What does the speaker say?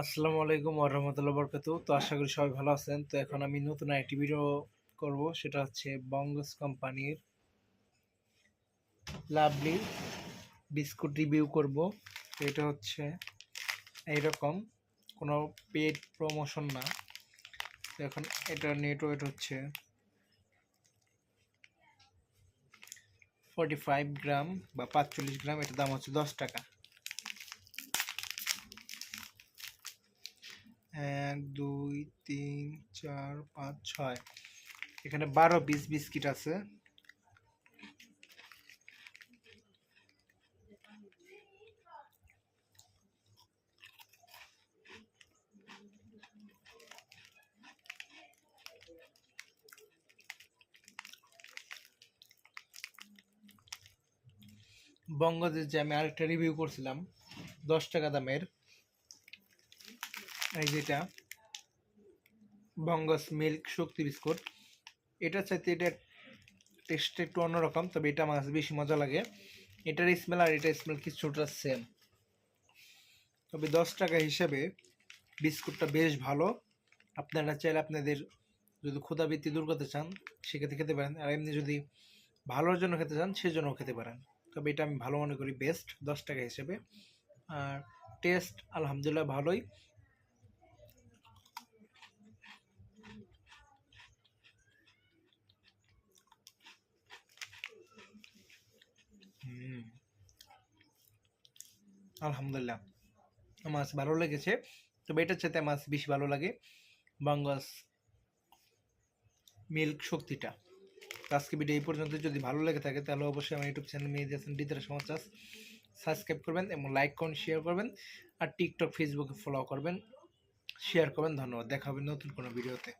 আসসালামু আলাইকুম ওরহমতুল্লাহ বরকাতু তো আশা করি সবাই ভালো আছেন। তো এখন আমি নতুন একটি ভিডিও করব। সেটা হচ্ছে বঙ্গস কোম্পানির লাভলি বিস্কুট রিভিউ করব। এটা হচ্ছে এইরকম। কোনো পেড প্রমোশন না। তো এখন এটা নেট ওয়েট হচ্ছে ফর্টি ফাইভ গ্রাম বা পাঁচচল্লিশ গ্রাম এটার দাম হচ্ছে দশ টাকা। এক, দুই, তিন, চার, পাঁচ, ছয়। এখানে বারো পিস বিস্কিট আছে। বঙ্গদের যে আমি আরেকটা রিভিউ করছিলাম, দশ টাকা দামের। এই যেটা বঙ্গস মিল্ক শক্তি বিস্কুট। এটা চাইতে এটা টেস্ট একটু অন্যরকম, তবে এটা আমার বেশি মজা লাগে। এটার স্মেল আর এটার স্মেল কিছুটা সেম তবে দশ টাকা হিসেবে বিস্কুটটা বেশ ভালো। আপনারা চাইলে আপনাদের যদি ক্ষুধাবৃত্তি দূর করতে চান, সেক্ষেত্রে খেতে পারেন। আর এমনি যদি ভালোর জন্য খেতে চান সেজন্য খেতে পারেন। তবে এটা আমি ভালো মনে করি বেস্ট দশ টাকা হিসেবে। আর টেস্ট আলহামদুলিল্লাহ ভালোই। আলহামদুলিল্লাহ। কাছে ভালো লেগেছে। তবে এটার চাইতে মাছ বেশি ভালো লাগে বাঙ্গাস মিল্ক শক্তিটা। আজকে ভিডিও এই পর্যন্ত। যদি ভালো লেগে থাকে, তাহলে অবশ্যই আমার ইউটিউব চ্যানেল মেয়ে দিয়েছেন ডিতের সমাচার সাবস্ক্রাইব করবেন এবং লাইক করুন শেয়ার করবেন। আর টিকটক ফেসবুকে ফলো করবেন। শেয়ার করবেন। ধন্যবাদ। দেখা হবে নতুন কোনো ভিডিওতে